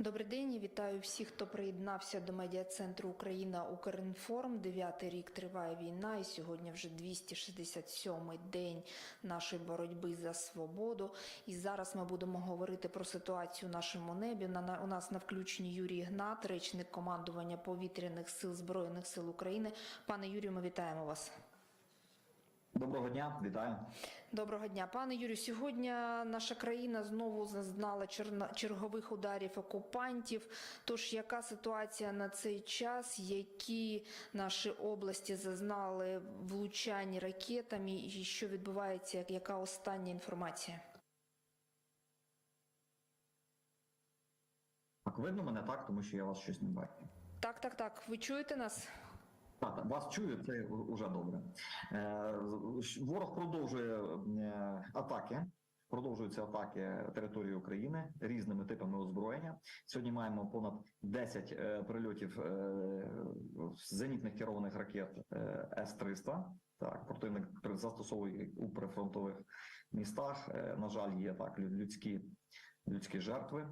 Добрий день, вітаю всіх, хто приєднався до медіа-центру Україна Укрінформ. Дев'ятий рік триває війна, і сьогодні вже 267-й день нашої боротьби за свободу. І зараз ми будемо говорити про ситуацію в нашому небі. На- У нас на включенні Юрій Гнат, речник командування повітряних сил збройних сил України. Пане Юрію, ми вітаємо вас. Доброго дня, вітаю. Доброго дня, пане Юрію. Сьогодні наша країна знову зазнала чергових ударів окупантів. Тож яка ситуація на цей час? Які наші області зазнали влучань ракетами? І що відбувається? Яка остання інформація? Так, видно мене так, тому що я вас щось не бачу. Так, так, так. Ви чуєте нас? Так, вас чую, це вже добре. Е, Ворог продовжує е, атаки. Продовжуються атаки території України різними типами озброєння. Сьогодні маємо понад 10 е, прильотів зенітних керованих ракет е, С-300. Так, противник застосовує у прифронтових містах. На жаль, є так людські, людські жертви.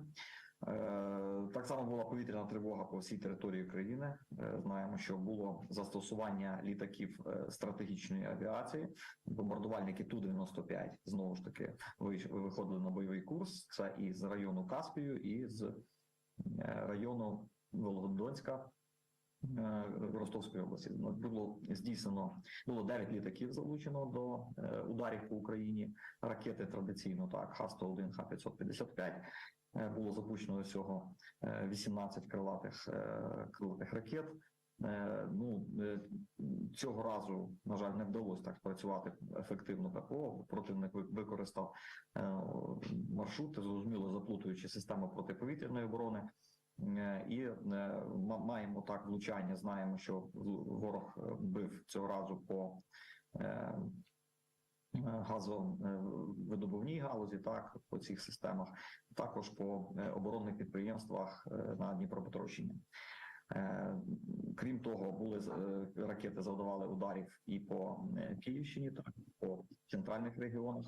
Е, Так само була повітряна тривога по всій території країни. Е, Знаємо, що було застосування літаків е, стратегічної авіації, бомбардувальники Ту-95 знову ж таки виходили на бойовий курс. Це і з району Каспію, і з району Волгодонська. Ростовської області Ну, було здійснено було 9 літаків залучено до ударів по Україні. Ракети традиційно так Х-101, Х-555. Е, Було запущено всього е, 18 крилатих е, крилатих ракет. Е, Ну е, цього разу, на жаль, не вдалося так спрацювати ефективно ППО. Противник використав е, маршрути, зрозуміло, заплутуючи систему протиповітряної оборони. Е, І е, ма- маємо так влучання. Знаємо, що ворог е, бив цього разу по е, газовидобувній галузі, так по цих системах, також по е, оборонних підприємствах е, на Дніпропетровщині. Е, Крім того, були е, ракети завдавали ударів і по е, Київщині, так по центральних регіонах.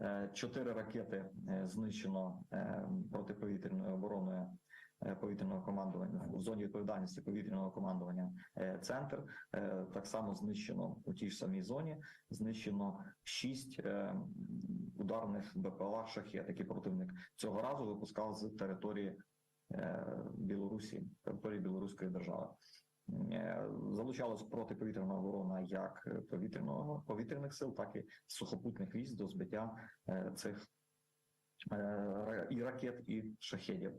Е, Чотири ракети е, знищено е, протиповітряною обороною е, повітряного командування в зоні відповідальності повітряного командування е, центр. Е, Так само знищено у тій ж самій зоні. Знищено шість е, ударних БПЛА шахет, які противник цього разу випускав з території е, Білорусі, території Білоруської держави. Е, Залучалась протиповітряна оборона як повітряного повітряних сил, так і сухопутних військ до збиття е, цих е, і ракет, і шахедів.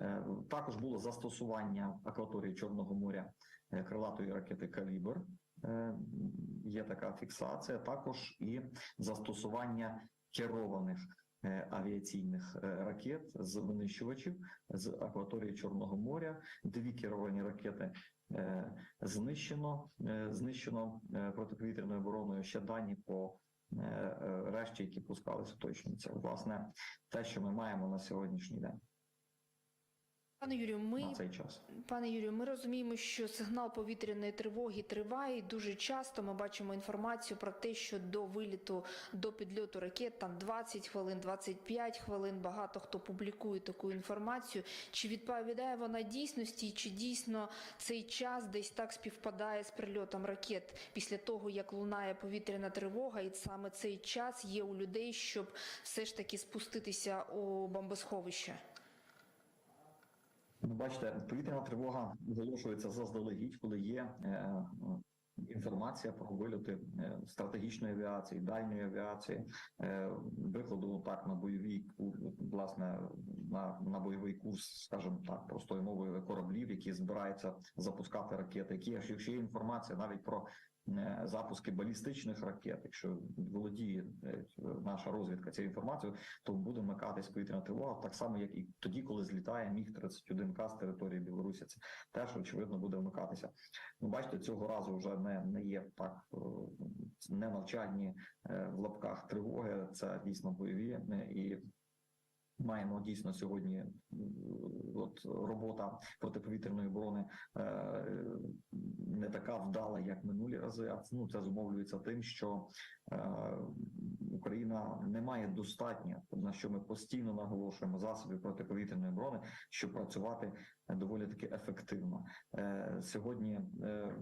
Е, Також було застосування акваторії Чорного моря е, крилатої ракети Калібр. Е, Є така фіксація. Також і застосування керованих авіаційних ракет з винищувачів з акваторії Чорного моря. Дві керовані ракети знищено. Знищено протиповітряною обороною ще дані по решті, які пускалися уточнюються. Власне, те, що ми маємо на сьогоднішній день Пане Юрію, ми на цей час. Пане Юрію, ми розуміємо, що сигнал повітряної тривоги триває. і Дуже часто ми бачимо інформацію про те, що до виліту, до підльоту ракет там 20 хвилин, 25 хвилин. Багато хто публікує таку інформацію. Чи відповідає вона дійсності, чи дійсно цей час десь так співпадає з прильотом ракет після того, як лунає повітряна тривога, і саме цей час є у людей, щоб все ж таки спуститися у бомбосховище? Ну, бачите, повітряна тривога оголошується заздалегідь, коли є е, інформація про вильоти е, стратегічної авіації, дальньої авіації, е, викладу так на бойовий кур- власне на, на бойовий курс, скажімо так, простою мовою кораблів, які збираються запускати ракети. Які якщо є інформація навіть про е, запуски балістичних ракет, якщо володіє е, наша розвідка цією інформацією, то буде вмикатись повітряна тривога, так само як і тоді, коли злітає міг 31 к з території Білорусі. Це теж очевидно буде вмикатися. Ну, бачите, цього разу вже не, не є так е, не навчальні е, в лапках тривоги. Це дійсно бойові е, і. Маємо дійсно сьогодні от робота протиповітряної оборони е, не така вдала, як минулі рази. А ну це зумовлюється тим, що е, Україна не має достатньо, на що ми постійно наголошуємо засобів протиповітряної оборони, щоб працювати доволі таки ефективно. Е, Сьогодні е,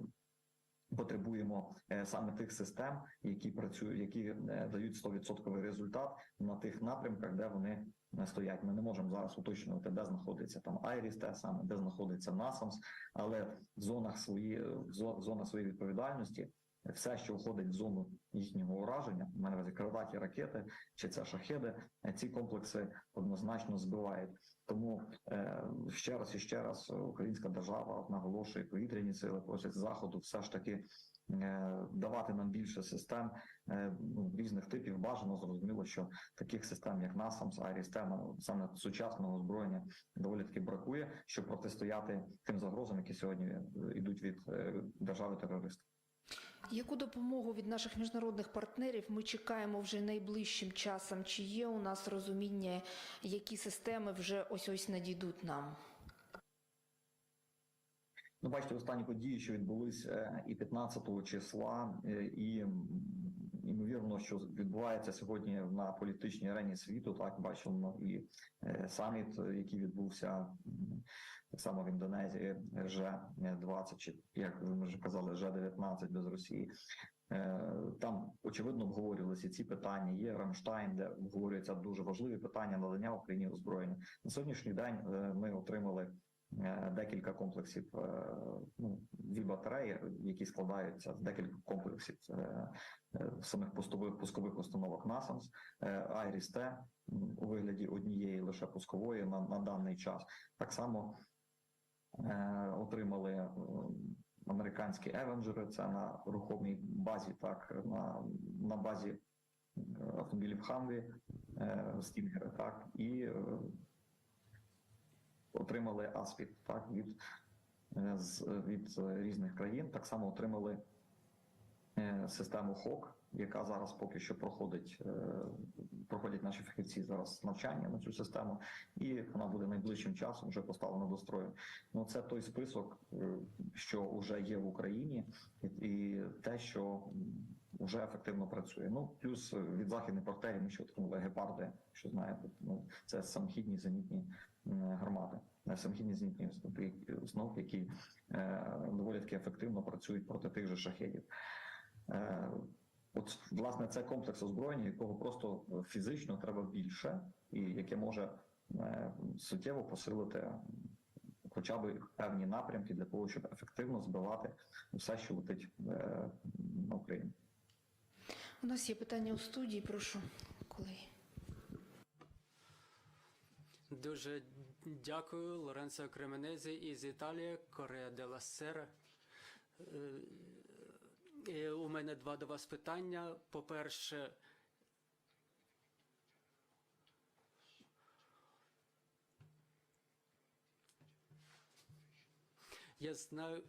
потребуємо е, саме тих систем, які працюють, які е, дають 100% результат на тих напрямках, де вони не стоять. Ми не можемо зараз уточнювати, де знаходиться там Айріс, те саме, де знаходиться Насамс, але в зонах свої в зо- зона своєї відповідальності. Все, що входить в зону їхнього ураження, в мене на увазі крилаті ракети чи це шахеди, е, ці комплекси однозначно збивають. Тому е, ще раз і ще раз українська держава наголошує повітряні сили, просять заходу, все ж таки е, давати нам більше систем ну, різних типів. Бажано зрозуміло, що таких систем, як NASAMS, Айрістема, саме сучасного озброєння доволі таки бракує, щоб протистояти тим загрозам, які сьогодні йдуть від держави терористів. Яку допомогу від наших міжнародних партнерів ми чекаємо вже найближчим часом? Чи є у нас розуміння, які системи вже ось ось надійдуть нам? Ну, бачите, останні події, що відбулись е, і 15 числа, е, і ймовірно, що відбувається сьогодні на політичній арені світу. Так бачимо і е, саміт, який відбувся так само в Індонезії, Ж-20, чи як ви вже казали, Ж-19 без Росії. Е, Там очевидно обговорювалися ці питання. Є Рамштайн, де обговорюються дуже важливі питання надання Україні озброєння. На сьогоднішній день е, ми отримали е, декілька комплексів ну, дві батареї, які складаються з декілька комплексів самих пустових пускових установок НАСАМС, Айріс Т у вигляді однієї лише пускової на, на даний час. Так само отримали е, американські Евенджери, це на рухомій базі, так на, на базі е, автомобілів Хамві, Стінгери, так і е, отримали Аспід так від, е, з, від е, різних країн. Так само отримали е, систему ХОК, яка зараз поки що проходить, е, проходять наші фахівці зараз навчання на цю систему, і вона буде найближчим часом вже поставлена до строю. Ну це той список, е, що вже є в Україні, і, те, що вже ефективно працює. Ну плюс е, від західних партнерів ми ще отримали гепарди, що знаєте, ну це самохідні зенітні гармати, самохідні зенітні установки, які доволі таки ефективно працюють проти тих же шахедів. От власне це комплекс озброєння, якого просто фізично треба більше, і яке може е, суттєво посилити хоча б певні напрямки для того, щоб ефективно збивати все, що летить е, на Україну. У нас є питання у студії, прошу, колеги. Дуже дякую, Лоренцо Кременезі із Італії, Корея де ла Сера. Е, У мене два до вас питання. По-перше, я знаю,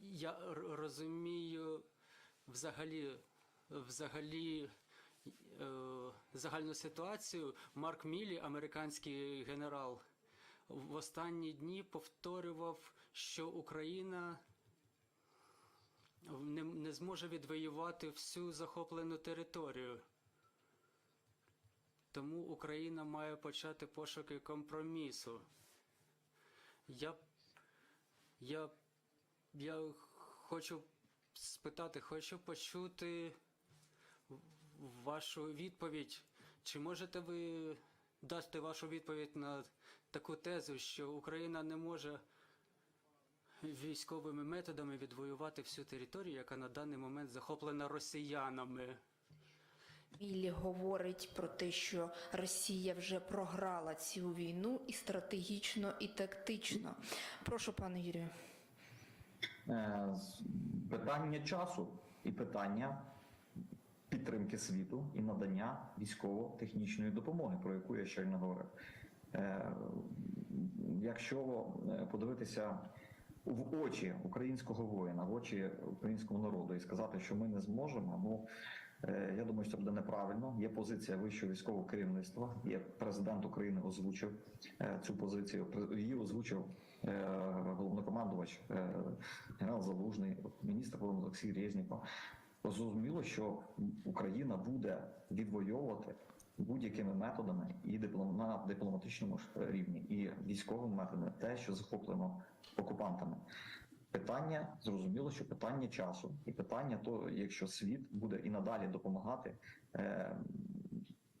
я розумію взагалі, взагалі е, загальну ситуацію. Марк Мілі, американський генерал, в останні дні повторював, що Україна не, не зможе відвоювати всю захоплену територію. Тому Україна має почати пошуки компромісу. Я, я, я хочу спитати, хочу почути вашу відповідь. Чи можете ви дати вашу відповідь на таку тезу, що Україна не може військовими методами відвоювати всю територію, яка на даний момент захоплена росіянами? Міллі говорить про те, що Росія вже програла цю війну і стратегічно, і тактично. Прошу, пане Юрію. Е, Питання часу і питання підтримки світу і надання військово-технічної допомоги, про яку я щойно говорив. Е, Якщо е, подивитися в очі українського воїна, в очі українського народу і сказати, що ми не зможемо, ну е, я думаю, що це буде неправильно. Є позиція вищого військового керівництва. Є президент України озвучив е, цю позицію. Її озвучив е, головнокомандувач генерал Залужний, міністр Олексій Резніков. Зрозуміло, що Україна буде відвоювати будь-якими методами і на дипломатичному рівні, і військовими методами те, що захоплено окупантами. Питання зрозуміло, що питання часу, і питання того, якщо світ буде і надалі допомагати е,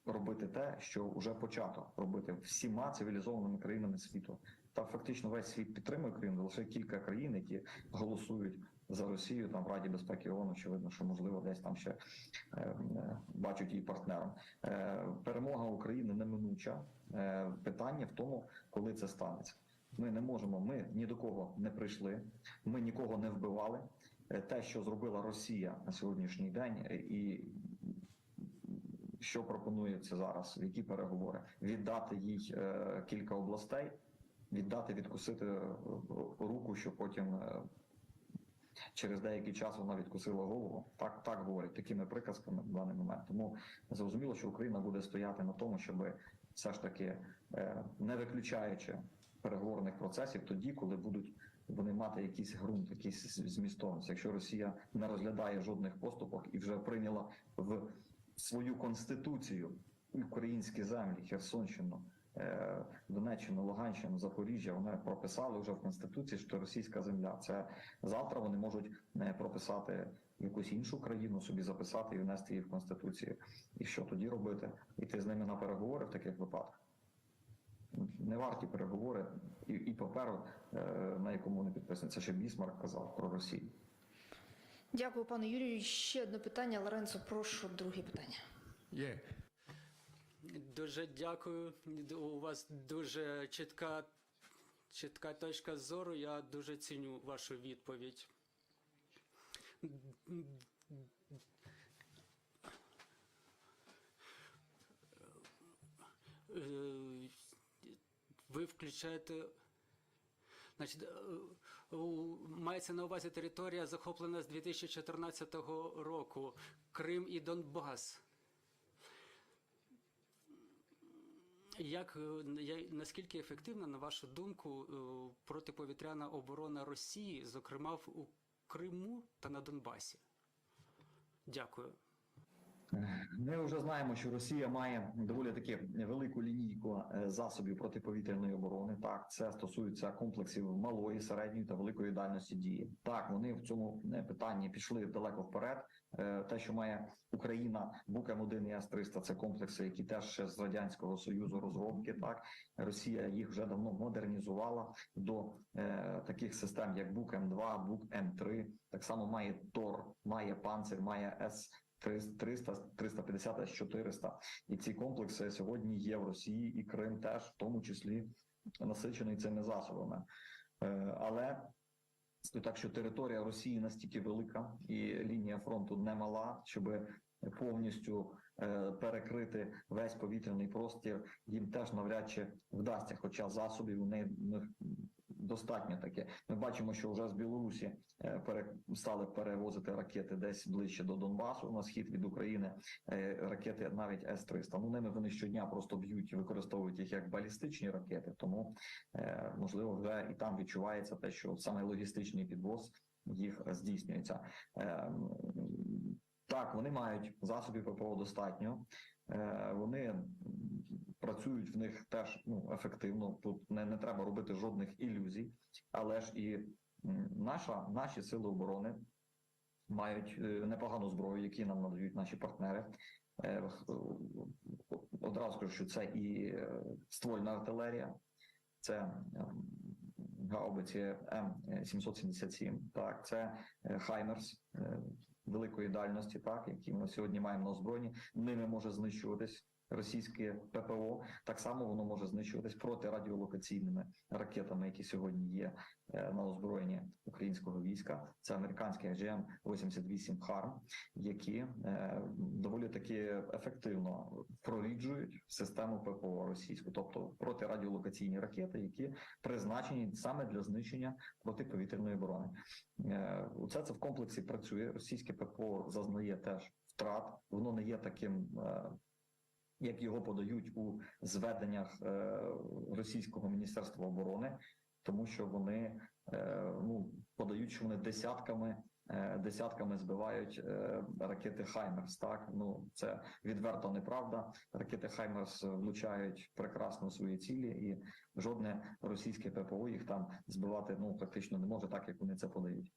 робити те, що вже почато робити всіма цивілізованими країнами світу. Та фактично весь світ підтримує Україну, лише кілька країн, які голосують за Росію там в Раді безпеки ООН, очевидно, що можливо десь там ще е, е, бачать її партнером. Е, перемога України неминуча. Е, питання в тому, коли це станеться. Ми не можемо. Ми ні до кого не прийшли, ми нікого не вбивали. Е, Те, що зробила Росія на сьогоднішній день, е, і що пропонується зараз, які переговори, віддати їй е, кілька областей, віддати, відкусити руку, що потім через деякий час вона відкусила голову. Так, так говорять такими приказками в даний момент. Тому зрозуміло, що Україна буде стояти на тому, щоб все ж таки е, не виключаючи переговорних процесів, тоді, коли будуть вони мати якийсь ґрунт, якийсь змістовність. Якщо Росія не розглядає жодних поступок і вже прийняла в свою конституцію українські землі, Херсонщину, Донеччину, Луганщину, Запоріжжя, вони прописали вже в конституції, що російська земля. Це завтра вони можуть е, прописати якусь іншу країну, собі записати і внести її в конституцію. І що тоді робити? Іти з ними на переговори в таких випадках. Не варті переговори і, і паперу, е, на якому вони підписані. Це ще Бісмарк казав про Росію. Дякую, пане Юрію. Ще одне питання. Лоренцо, прошу друге питання. Yeah. Дуже дякую. У вас дуже чітка, чітка точка зору. Я дуже ціню вашу відповідь. Ви включаєте. Значить, мається на увазі територія захоплена з 2014 року. Крим і Донбас. Як е, наскільки ефективна, на вашу думку, е, протиповітряна оборона Росії, зокрема в Криму та на Донбасі? Дякую. Ми вже знаємо, що Росія має доволі таки велику лінійку е, засобів протиповітряної оборони. Так, це стосується комплексів малої, середньої та великої дальності дії. Так, вони в цьому е, питанні пішли далеко вперед. Е, Те, що має Україна, Букем 1 і С-300 – це комплекси, які теж ще з радянського союзу розробки. Так, Росія їх вже давно модернізувала до е, таких систем, як Бук М2, Бук М3. Так само має Тор, має Панцир, має С. 300, 350 С-400. І ці комплекси сьогодні є в Росії, і Крим теж, в тому числі, насичений цими засобами. Е, Але так, що територія Росії настільки велика, і лінія фронту немала, щоб повністю е, перекрити весь повітряний простір, їм теж навряд чи вдасться, хоча засобів у ну, достатньо таке. Ми бачимо, що вже з Білорусі е, стали перевозити ракети десь ближче до Донбасу на схід від України. е, Ракети навіть С-300. Ну ними вони щодня просто б'ють і використовують їх як балістичні ракети. Тому е, можливо вже і там відчувається те, що саме логістичний підвоз їх здійснюється. Так, вони мають засобів ППО достатньо. Вони працюють в них теж ну ефективно. Тут не, не треба робити жодних ілюзій, але ж і наша наші сили оборони мають е, непогану зброю, які нам надають наші партнери. Е, Одразу скажу, що це і е, ствольна артилерія, це ем, гаубиці М777, так, це Хаймерс великої дальності, так, які ми сьогодні маємо на озброєнні. Ними може знищуватись російське ППО. Так само воно може знищуватись протирадіолокаційними ракетами, які сьогодні є е, на озброєнні українського війська. Це американські AGM-88 HARM, які е, доволі таки ефективно проріджують систему ППО російську, тобто протирадіолокаційні ракети, які призначені саме для знищення протиповітряної оборони. Е, Це це в комплексі працює. Російське ППО зазнає теж втрат. Воно не є таким. Як його подають у зведеннях е, російського міністерства оборони, тому що вони е, ну подають, що вони десятками е, десятками збивають ракети Хаймерс. Так ну це відверто неправда. Ракети Хаймерс влучають прекрасно свої цілі, і жодне російське ППО їх там збивати ну практично не може, так як вони це подають.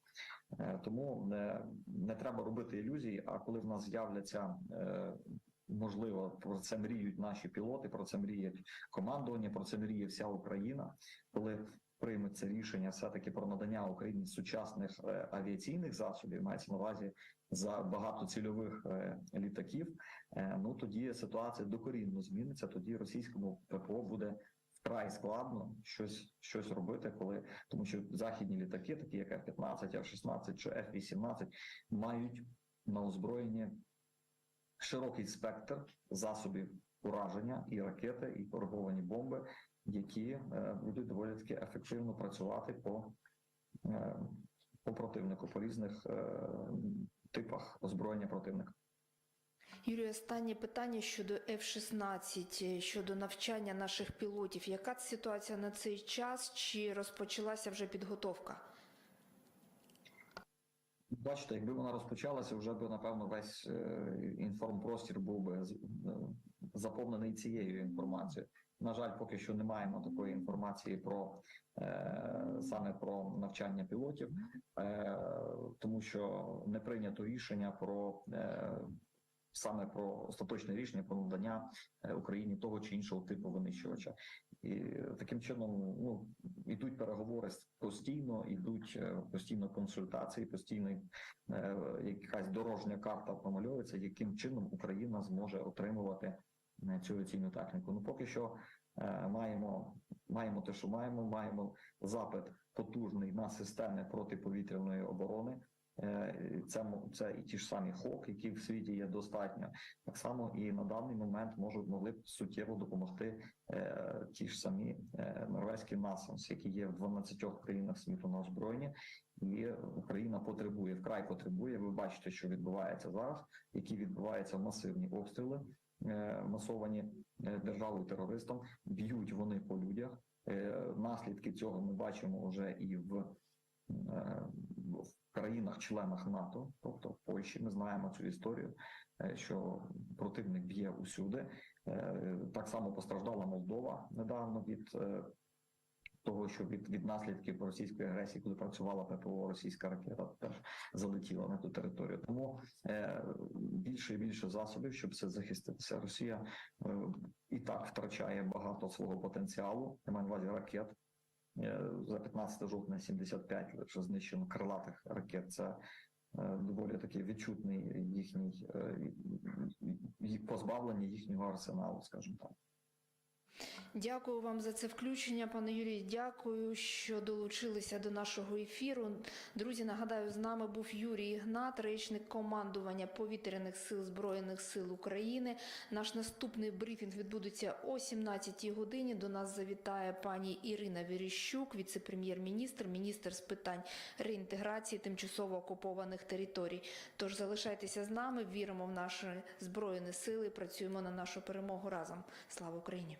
Тому не, не треба робити ілюзій. А коли в нас з'являться можливо, про це мріють наші пілоти, про це мріють командування, про це мріє вся Україна, коли приймуть це рішення все-таки про надання Україні сучасних е, авіаційних засобів, мається на увазі за багатоцільових е, літаків. е, Ну тоді ситуація докорінно зміниться. Тоді російському ППО буде вкрай складно щось, щось робити, коли тому, що західні літаки, такі як F-15, F-16 чи F-18, мають на озброєнні широкий спектр засобів ураження і ракети, і кориговані бомби, які е, будуть доволі таки ефективно працювати по, е, по противнику, по різних е, типах озброєння противника. Юрій, останнє питання щодо F-16, щодо навчання наших пілотів. Яка ситуація на цей час? Чи розпочалася вже підготовка? Бачите, якби вона розпочалася, вже би напевно весь е, інформпростір був би е, заповнений цією інформацією. На жаль, поки що не маємо такої інформації про е, саме про навчання пілотів, е, тому що не прийнято рішення про е, саме про остаточне рішення про надання е, Україні того чи іншого типу винищувача. І таким чином, ну ідуть переговори постійно, ідуть е, постійно консультації, постійно е, якась дорожня карта промальовується, яким чином Україна зможе отримувати е, цю авіаційну техніку. Ну поки що е, маємо маємо те, що маємо. Маємо запит потужний на системи протиповітряної оборони. Е, Це це і ті ж самі ХОК, які в світі є достатньо. Так само і на даний момент можуть могли б суттєво допомогти е, ті ж самі е, норвезькі NASAMS, які є в 12 країнах світу на озброєнні, і Україна потребує вкрай потребує. Ви бачите, що відбувається зараз, які відбуваються масивні обстріли, е, масовані е, державою терористом. Б'ють вони по людях. Е, Наслідки цього ми бачимо вже і в, е, в країнах-членах НАТО, тобто в Польщі. Ми знаємо цю історію, е, що противник б'є усюди. Е, Так само постраждала Молдова недавно від е, того, що від, від наслідків російської агресії, коли працювала ППО, російська ракета теж залетіла на ту територію. Тому е, більше і більше засобів, щоб це захиститися. Росія е, і так втрачає багато свого потенціалу. Я маю на увазі ракет. Е, За 15 жовтня 75 лише знищено крилатих ракет. Це е, доволі такий відчутний їхній е, позбавлення їхнього арсеналу, скажімо так. Дякую вам за це включення, пане Юрій. Дякую, що долучилися до нашого ефіру. Друзі, нагадаю, з нами був Юрій Ігнат, речник командування повітряних сил Збройних сил України. Наш наступний брифінг відбудеться о 17 годині. До нас завітає пані Ірина Віріщук, віце-прем'єр-міністр, міністр з питань реінтеграції тимчасово окупованих територій. Тож залишайтеся з нами, віримо в наші збройні сили, працюємо на нашу перемогу разом. Слава Україні!